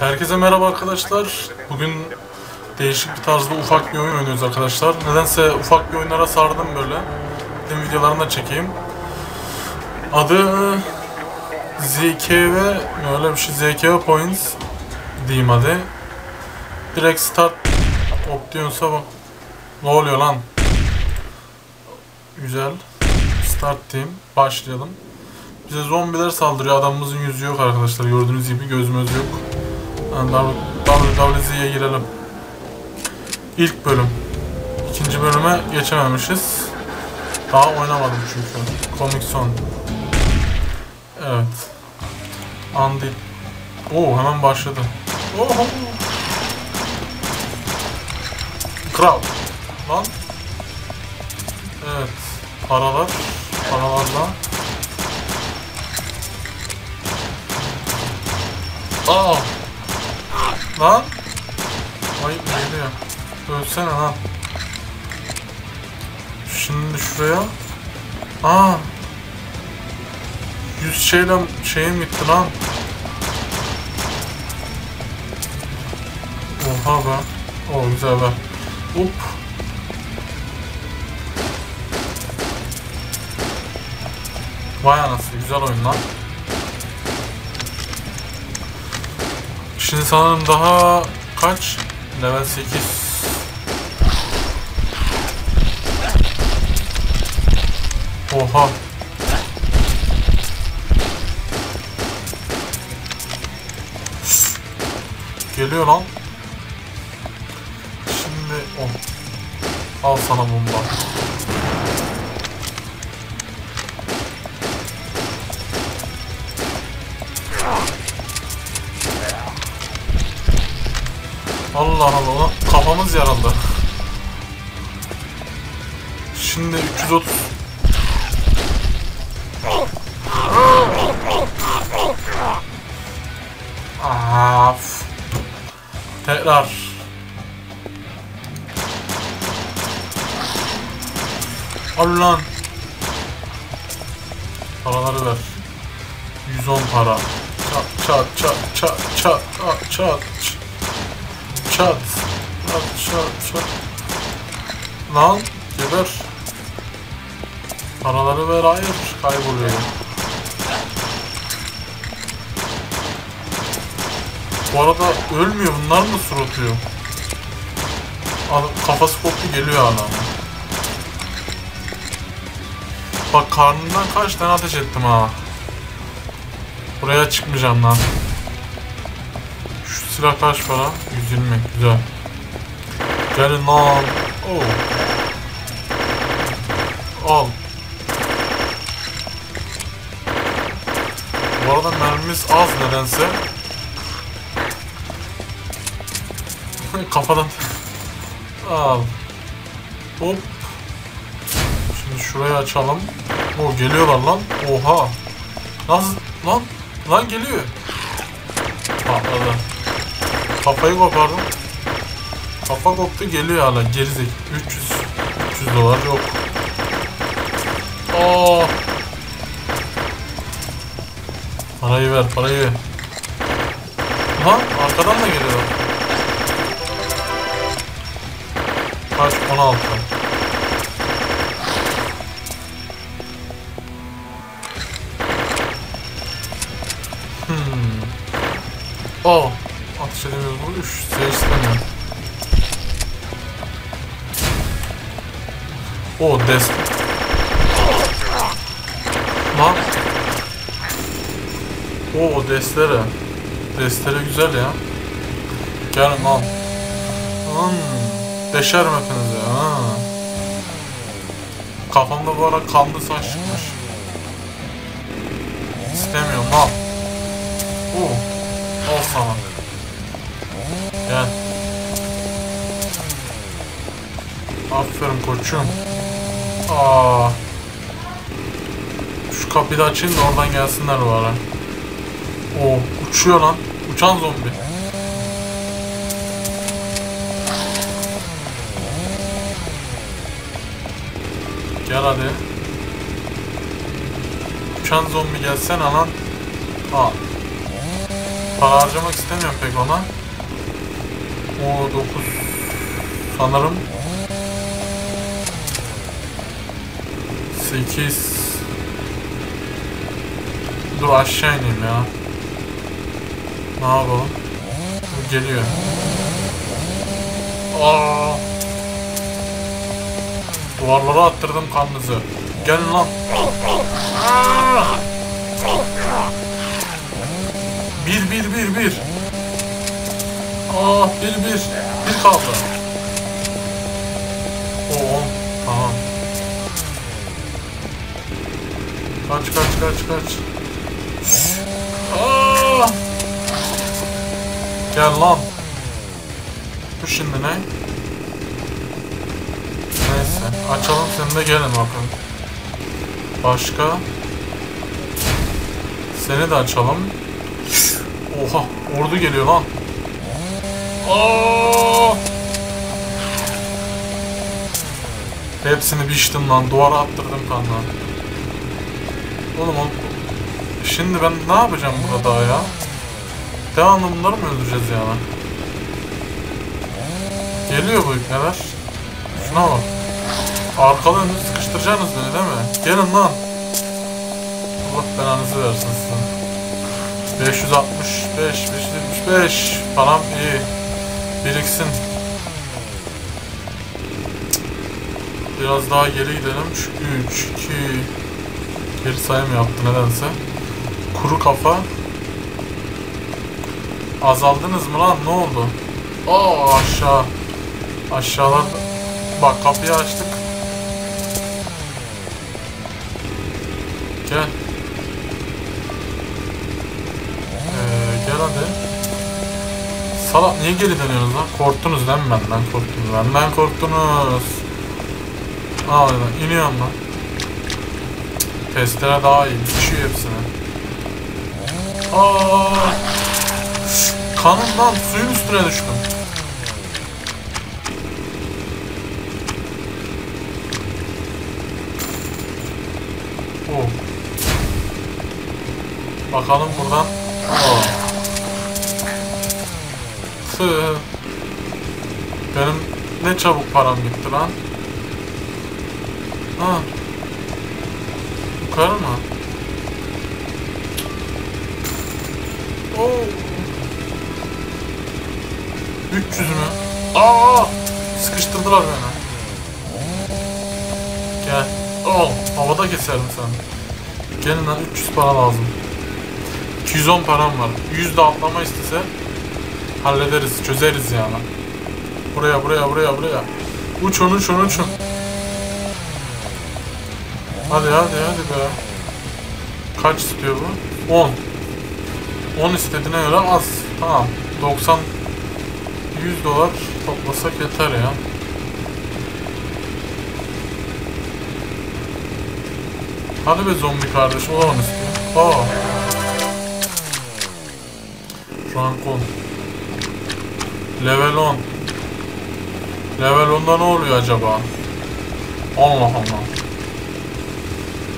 Herkese merhaba arkadaşlar. Bugün değişik bir tarzda ufak bir oyun oynuyoruz arkadaşlar. Nedense ufak bir oyunlara sardım böyle. Dedim videolarını da çekeyim. Adı ZKV öyle bir şey ZKV Points diyeyim hadi. Direkt start optiyonsa bak. Ne oluyor lan? Güzel. Start diyeyim. Başlayalım. Bize zombiler saldırıyor. Adamımızın yüzü yok arkadaşlar. Gördüğünüz gibi gözümüz yok. WWZ'ye girelim. İlk bölüm. İkinci bölüme geçememişiz. Daha oynamadım çünkü. Comic Son. Evet. Undead. Oo hemen başladı. Oho. Kral. Lan. Evet. Paralar. Paralarla. Aa. Lan. Ay geliyor. Ölsene lan. Şimdi şuraya. Aa. Yüz şeyle şeyim gitti lan. Oha be. O güzel be. Up. Vay anasını güzel oyun lan. Şimdi sanırım daha kaç? Level 8. Oha. Geliyor lan. Şimdi oh. Al sana bomba. Allah Allah kafamız yaraldı. Şimdi 330 Af. Tekrar. Al lan. Paraları ver. 110 para. Çat çat çat çat çat çat. Çat. Çat çat çat. Lan geber. Paraları ver hayır kayboluyor. Bu arada ölmüyor bunlar mı sur atıyor? Kafası koptu geliyor hala. Bak karnından kaç tane ateş ettim ha. Buraya çıkmayacağım lan. Şu silah kaç para? 120 güzel. Gelin lan. Oh. Al. Bu arada mermimiz az nedense. Kafadan. Al. Hop. Şimdi şurayı açalım. O geliyorlar lan. Oha. Nasıl? Lan. Lan geliyor. Patladı. Kafayı kopardım. Kafa koptu geliyor hala gerizik. 300 300 dolar yok. Aa. Parayı ver, parayı ver. Ha, arkadan da geliyor. Kaç 16. O dest. Lan. O destere. Destere güzel ya. Gelin lan. Hmm. Deşerim hepinizi ha. Kafamda bu ara kanlı saç çıkmış. İstemiyorum al. Oo. Al sana. Gel. Aferin koçum. Aa. Şu kapıyı da açayım da oradan gelsinler bu ara. Oo uçuyor lan. Uçan zombi. Gel hadi. Uçan zombi gelsene lan. Al. Para harcamak istemiyorum pek ona. O 9 sanırım 8 Dur aşağı ineyim ya. Ne yapalım? Dur, Geliyor. Aa! Duvarlara attırdım kanınızı. Gelin lan. Aa! Bir bir bir bir. Ah bir bir. Bir kaldı. Kaç kaç kaç kaç. Aa! Gel lan. Bu şimdi ne? Neyse. Açalım seni de gelin bakalım. Başka? Seni de açalım. Oha ordu geliyor lan. Aa! Hepsini biçtim lan. Duvara attırdım kanla. Oğlum. Şimdi ben ne yapacağım burada ya? Devamlı bunları mı öldüreceğiz yani? Geliyor bu ipneler. Şuna bak. Arkalı önünü sıkıştıracaksınız beni değil mi? Gelin lan. Allah belanızı versin size. 565, 575. Param iyi. Biriksin. Biraz daha geri gidelim. 3, 2, geri sayım yaptı nedense. Kuru kafa. Azaldınız mı lan? Ne oldu? Aa aşağı. Aşağılarda. Bak kapıyı açtık. Gel. Ee, gel hadi. Salak niye geri dönüyorsunuz lan? Korktunuz değil mi benden? Korktunuz. Benden korktunuz. Aa iniyorum lan. Testere daha iyi. Düşüyor hepsine. Aa! Kanım lan suyun üstüne düştüm. Oh. Bakalım buradan. Oh. Tüh. Benim ne çabuk param gitti lan. Ha. Yukarı mı? Oo. 300 mü? Aa! Sıkıştırdılar beni. Gel. Al. Havada keserim sen. Gelin lan 300 para lazım. 210 param var. 100 de atlama istese hallederiz, çözeriz yani. Buraya, buraya, buraya, buraya. Uçun, uçun, uçun. Hadi, hadi, hadi be. Kaç istiyor bu? 10. 10 istediğine göre az. Tamam. 90 100 dolar toplasak yeter ya. Hadi be zombi kardeş o da onu istiyor. Aa. Rank 10. Level 10. Level 10'da ne oluyor acaba? Allah Allah.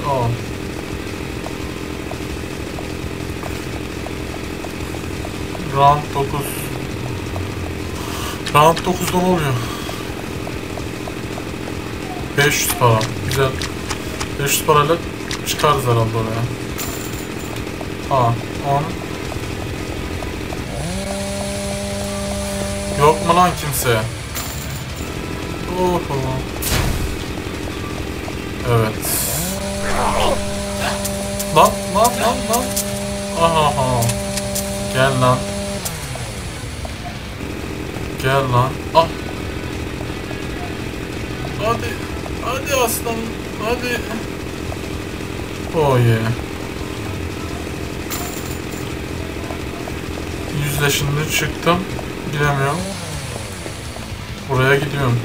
Aa. Round 9. Round 9'da ne oluyor? 500 para. Güzel. 500 parayla çıkarız herhalde oraya. Ha, 10. Yok mu lan kimse? Oho. Evet. Lan lan lan lan. Aha. Gel lan. Gel lan. Ah. Hadi. Hadi aslanım. Hadi. Oh yeah. Yüzde çıktım. Gidemiyorum. Buraya gidiyorum.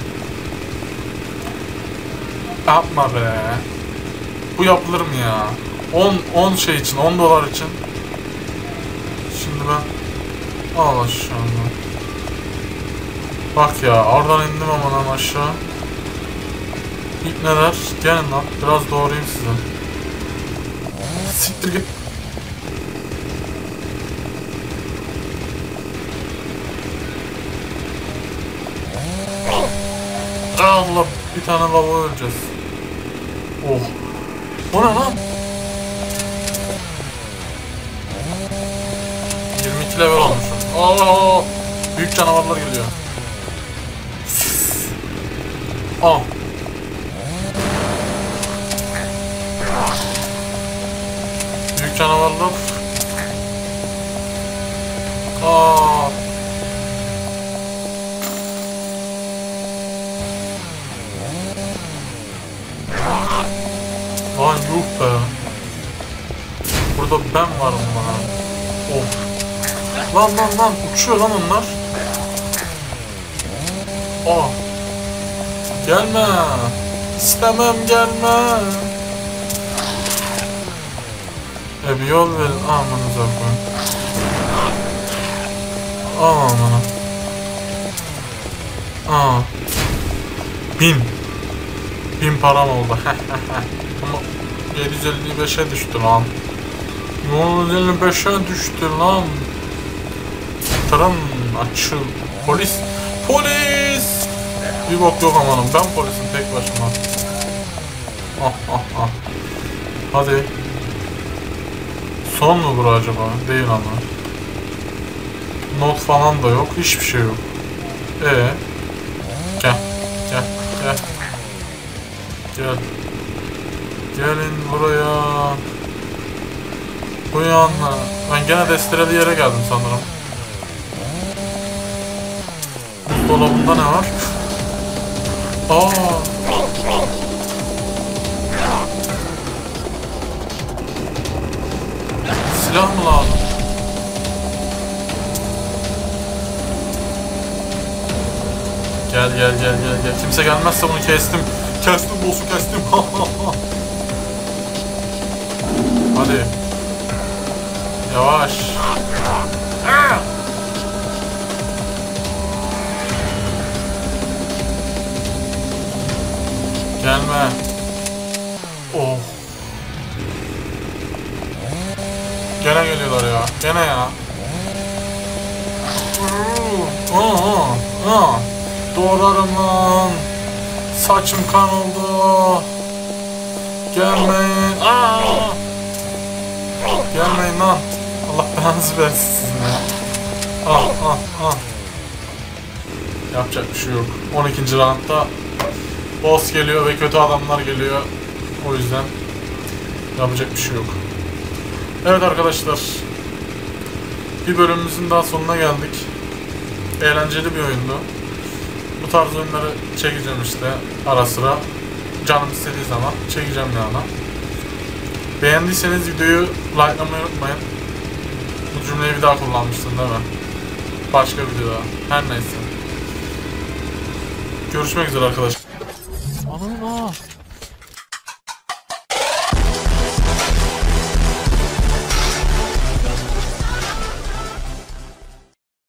Yapma be bu yapılır mı ya? 10 10 şey için 10 dolar için. Şimdi ben al aşağı. Bak ya oradan indim aman aşağı. İpneler gelin lan biraz doğrayayım size. Siktir git. Allah bir tane lava öleceğiz. Oh o ne lan? 22 level olmuşum. Aa, büyük canavarlar geliyor. Aa. Büyük canavarlar. Aa. Ben varım bana. Of. Lan lan lan uçuyor lan onlar. Aa. Gelme. İstemem gelme. E bir yol verin. Amanıza koyun. Amına. Aa. Bin. Bin param oldu. Ama 755'e düştü lan. 755'e düştü lan. Tırın açıl. Polis. Polis. Bir bok yok amanım. Ben polisim tek başıma. Ah ah ah. Hadi. Son mu bura acaba? Değil ama. Not falan da yok. Hiçbir şey yok. Ee. Gel. Gel. Gel. Gel. Gelin buraya. Uyan. Ben gene destireli yere geldim sanırım. Buzdolabında ne var? Aa. Silah mı lazım? Gel gel gel gel gel. Kimse gelmezse bunu kestim. Kestim boss'u kestim. Hadi. Yavaş. Gelme. Oh. Gene geliyorlar ya. Gene ya. Aa, aa. Doğrarım lan. Saçım kan oldu. Gelmeyin. Aa. Gelmeyin lan. Allah belanızı versin. Ah ah ah. Yapacak bir şey yok. 12. roundda boss geliyor ve kötü adamlar geliyor. O yüzden yapacak bir şey yok. Evet arkadaşlar. Bir bölümümüzün daha sonuna geldik. Eğlenceli bir oyundu. Bu tarz oyunları çekeceğim işte ara sıra. Canım istediği zaman çekeceğim yani. Beğendiyseniz videoyu likelamayı unutmayın. Bu cümleyi bir daha kullanmıştım değil mi? Başka videoda. Her neyse. Görüşmek üzere arkadaşlar. Ananı